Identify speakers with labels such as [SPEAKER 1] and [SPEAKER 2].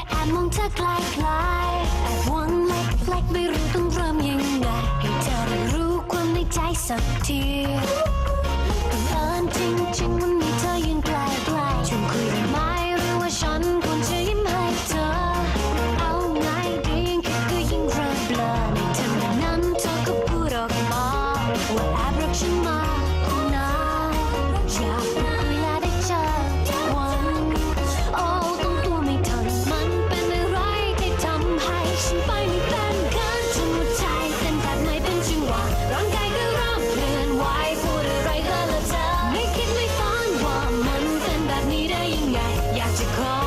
[SPEAKER 1] ค่แอบมองเธอไกลไกลแอบหวังเล็กๆไม่รู้ต้องเริ่มยังไงให้เธอรู้ความในใจสักทีบังเอิญจริงๆ อย